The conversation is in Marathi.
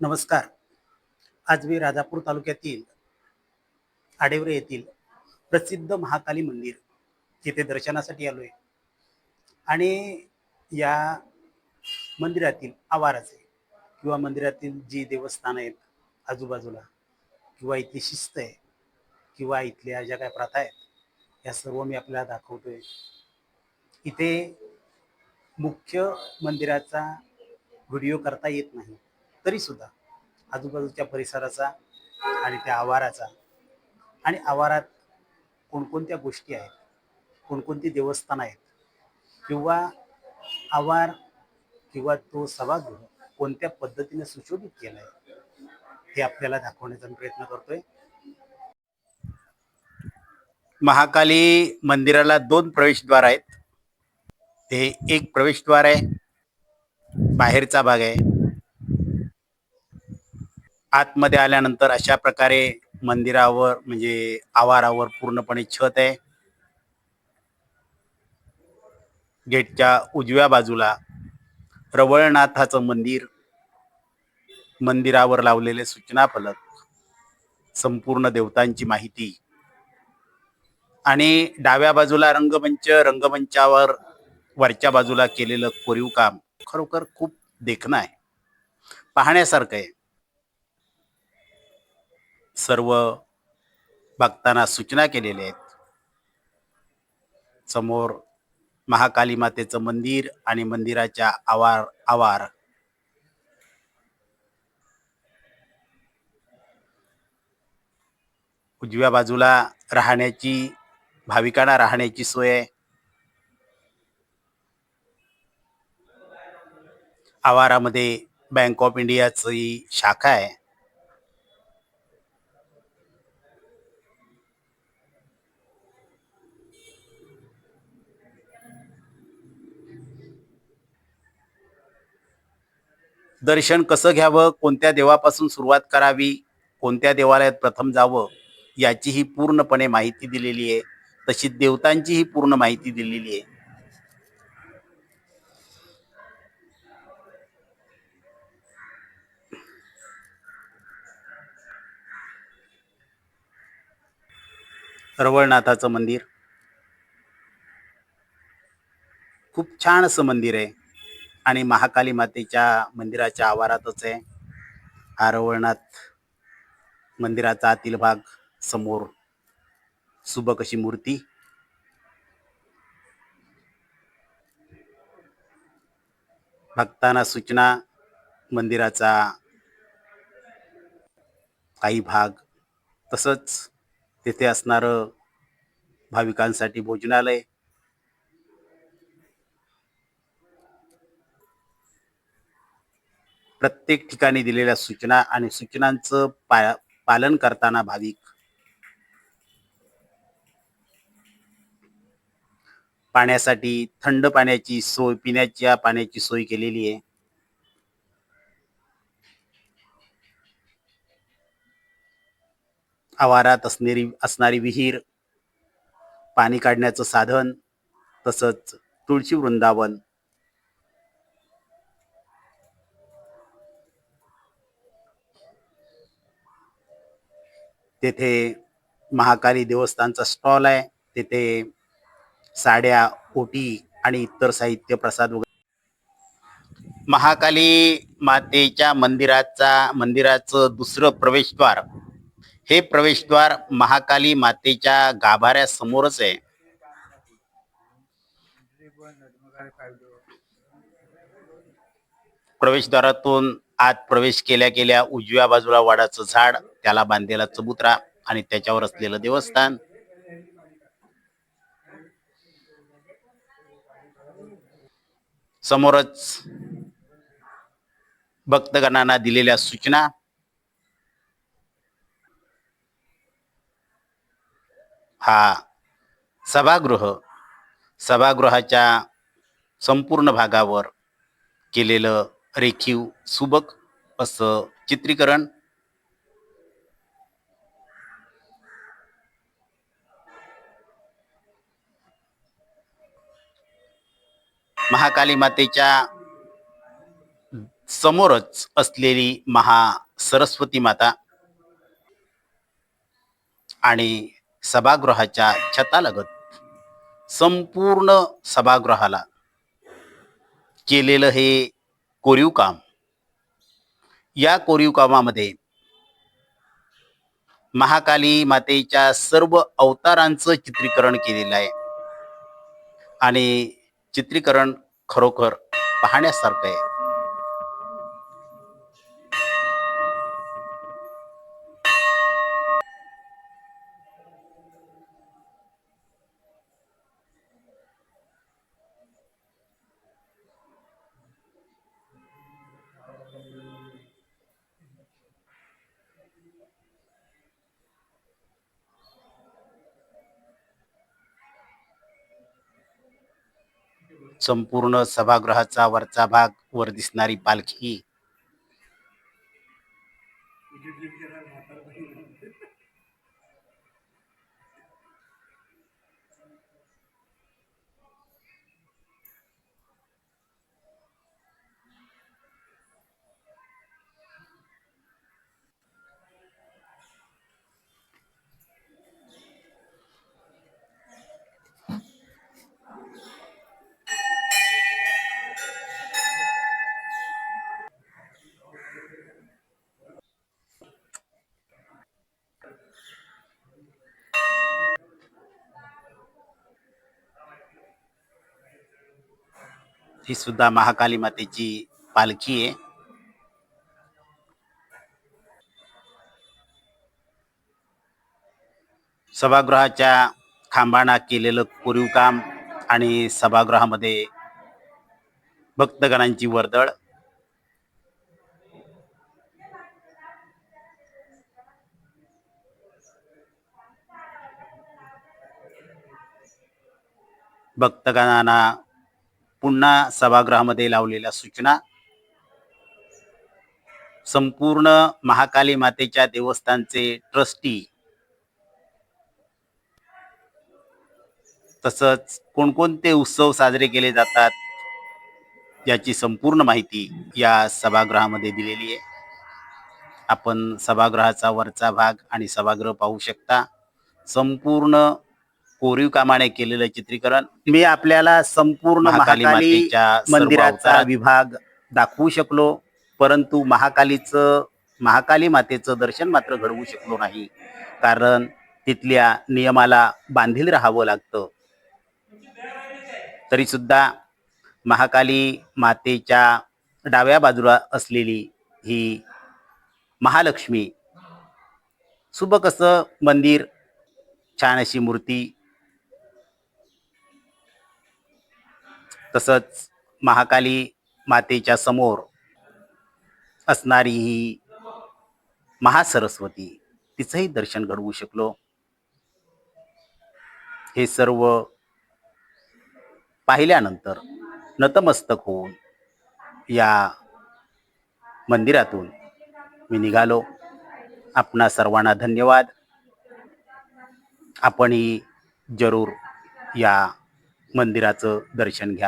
नमस्कार. आज मी राजापूर तालुक्यातील आडेवरे येथील प्रसिद्ध महाकाली मंदिर येथे दर्शनासाठी आलो आहे आणि या मंदिरातील आवाराचे किंवा मंदिरातील जी देवस्थान आहेत आजूबाजूला किंवा इथली शिस्त आहे किंवा इथल्या ज्या काय प्रथा आहेत या सर्व मी आपल्याला दाखवतोय. इथे मुख्य मंदिराचा व्हिडिओ करता येत नाही. तरी सुद्धा आजूबाजूच्या परिसराचा आणि त्या आवाराचा आणि आवारात कोणकोणत्या गोष्टी आहेत कोणकोणती देवस्थानं आहेत किंवा आवार किंवा तो सभागृह कोणत्या पद्धतीने सुशोभित केला आहे हे आपल्याला दाखवण्याचा प्रयत्न करतोय. महाकाली मंदिराला दोन प्रवेशद्वार आहेत. ते एक प्रवेशद्वार आहे बाहेरचा भाग आहे. आतमध्ये आल्यानंतर अशा प्रकारे मंदिरावर म्हणजे आवारावर पूर्णपणे छत आहे. गेटच्या उजव्या बाजूला रवळनाथाचं मंदिर मंदिरावर लावलेले सूचना फलक संपूर्ण देवतांची माहिती. आणि डाव्या बाजूला रंगमंच रंगमंचावर वरच्या बाजूला केलेलं कोरीव काम खरोखर खूप देखणं आहे. पाहण्यासारखं आहे. सर्व भक्तांना सूचना केलेल्या आहेत. समोर महाकाली मातेचं मंदिर आणि मंदिराच्या आवार आवार. उजव्या बाजूला राहण्याची भाविकांना राहण्याची सोय आवारामध्ये बँक ऑफ इंडियाची शाखा आहे. दर्शन कसं घ्यावं कोणत्या देवापासून सुरुवात करावी कोणत्या देवालयात प्रथम जावं याचीही पूर्णपणे माहिती दिलेली आहे. तशीच देवतांचीही पूर्ण माहिती दिलेली आहे. रवळनाथाचं मंदिर. खूप छान असं मंदिर आहे. आणि महाकाली मातेच्या मंदिराच्या आवारातच आहे. आरवळनाथ मंदिराचा आतील भाग समोर सुबक अशी मूर्ती. भक्तांना सूचना मंदिराचा काही भाग तसंच तेथे असणारं भाविकांसाठी भोजनालय प्रत्येक ठिकाणी दिलेल्या सूचना आणि सूचनांचं पा पालन करताना भाविक. पाण्यासाठी थंड पाण्याची सोय पिण्याच्या पाण्याची सोय केलेली आहे. आवारात असणारी असणारी विहीर पाणी काढण्याचं साधन तसंच तुळशी वृंदावन तेथे महाकाली देवस्थानचा स्टॉल आहे. तेथे साड्या ओटी आणि इतर साहित्य प्रसाद वगैरे. महाकाली मातेच्या मंदिराचा मंदिराचं दुसरं प्रवेशद्वार. हे प्रवेशद्वार महाकाली मातेच्या गाभाऱ्यासमोरच आहे. प्रवेशद्वारातून आत प्रवेश केल्या केल्या उजव्या बाजूला वाडाचं झाड त्याला बांधलेला चबुतरा आणि त्याच्यावर असलेलं देवस्थान. समोरच भक्तगणांना दिलेल्या सूचना. हा सभागृह सभागृहाच्या संपूर्ण भागावर केलेलं रेखीव सुबक असं चित्रीकरण महाकाली मातेच्या समोरच असलेली महा सरस्वती माता आणि सभागृहाच्या छतालगत संपूर्ण सभागृहाला केलेलं हे कोरीव काम या कोरीव कामामध्ये महाकाली मातेच्या सर्व अवतारांचं चित्रीकरण केलेलं आहे. आणि चित्रीकरण खरोखर पाहण्यासारखं आहे. संपूर्ण सभागृहाचा वरचा भाग वर दिसणारी पालखी. ही सुद्धा महाकाली मातेची पालखी आहे. सभागृहाच्या खांबाना केलेलं कोरीव काम आणि सभागृहामध्ये भक्तगणांची वर्दळ. भक्तगणांना पुन्हा सभागृहामध्ये लावलेल्या सूचना. संपूर्ण महाकाली मातेच्या देवस्थानचे ट्रस्टी. तसंच कोणकोणते उत्सव साजरे केले जातात याची संपूर्ण माहिती या सभागृहामध्ये दिलेली आहे. आपण सभागृहाचा वरचा भाग आणि सभागृह पाहू शकता. संपूर्ण कोरीव कामाने केलेलं चित्रीकरण. मी आपल्याला संपूर्ण महाकाली मातेच्या मंदिराचा विभाग दाखवू शकलो परंतु महाकालीचं महाकाली मातेचं दर्शन मात्र घडवू शकलो नाही. कारण तिथल्या नियमाला बांधील राहावं लागतं. तरी सुद्धा महाकाली मातेच्या डाव्या बाजूला असलेली ही महालक्ष्मी सुबक असं मंदिर छान अशी मूर्ती तसंच महाकाली मातेच्या समोर असणारी ही महासरस्वती तिचंही दर्शन घडवू शकलो. हे सर्व पाहिल्यानंतर नतमस्तक होऊन या मंदिरातून मी निघालो. आपणा सर्वांना धन्यवाद. आपणही जरूर या मंदिराचं दर्शन घ्या.